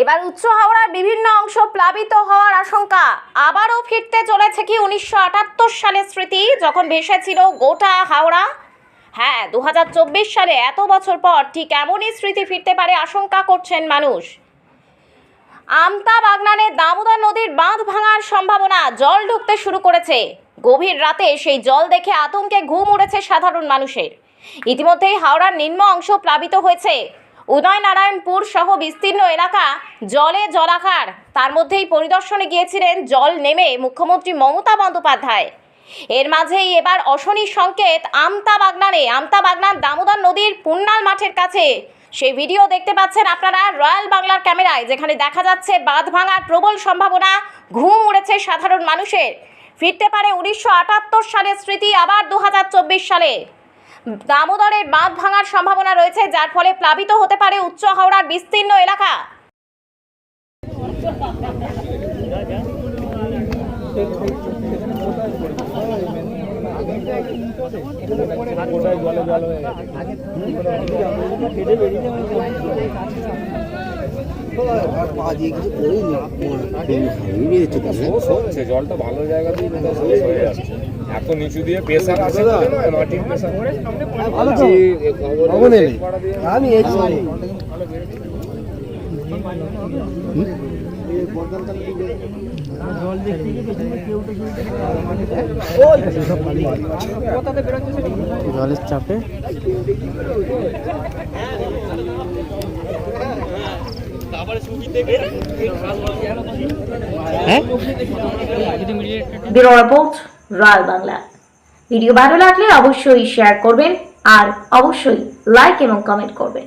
এবার উচ্চ হাওড়ার বিভিন্ন অংশ প্লাবিত হওয়ার আশঙ্কা। আবারও ফিরতে চলেছে কি উনিশশো আটাত্তর সালের স্মৃতি, যখন ভেসেছিল গোটা হাওড়া? হ্যাঁ দু হাজার চব্বিশ সালে এত বছর পর ঠিক এমনই স্মৃতি ফিরতে পারে আশঙ্কা করছেন মানুষ। আমতা বাগনানে দামোদর নদীর বাঁধ ভাঙার সম্ভাবনা জল ঢুকতে শুরু করেছে। গভীর রাতে সেই জল দেখে আতঙ্কে ঘুম উড়েছে সাধারণ মানুষের। ইতিমধ্যেই হাওড়ার নিম্ন অংশ প্লাবিত হয়েছে। উদয়নারায়ণপুর সহ বিস্তীর্ণ এলাকা জলে জলাকার। তার মধ্যেই পরিদর্শনে গিয়েছিলেন, জল নেমে মুখ্যমন্ত্রী মমতা বন্দ্যোপাধ্যায়। এর মাঝেই এবার অশনি সংকেত, আমতা বাগনানে, আমতা বাগনান দামোদর নদীর পুন্নাল মাঠের কাছে। সেই ভিডিও দেখতে পাচ্ছেন আপনারা রয়্যাল বাংলার ক্যামেরায়, যেখানে দেখা যাচ্ছে বাঁধ ভাঙার প্রবল সম্ভাবনা, ঘুম উড়েছে সাধারণ মানুষের। ফিরতে পারে উনিশশো আটাত্তর সালের স্মৃতি, আবার দু হাজার চব্বিশ সালে। দামোদরের বাঁধ ভাঙার সম্ভাবনা রয়েছে, যার ফলে প্লাবিত হতে পারে উচ্চ হাওড়ার বিস্তীর্ণ এলাকা। জলটা ভালো জায়গা দিয়ে হয়ে এত নিচু দিয়ে প্রেসার আছে মাটির প্রেসার করে আমি এই জলের চাপে। হ্যাঁ? Bureau report Royal Bangla. Video ভালো লাগলে অবশ্যই শেয়ার করবেন আর অবশ্যই লাইক এবং কমেন্ট করবেন।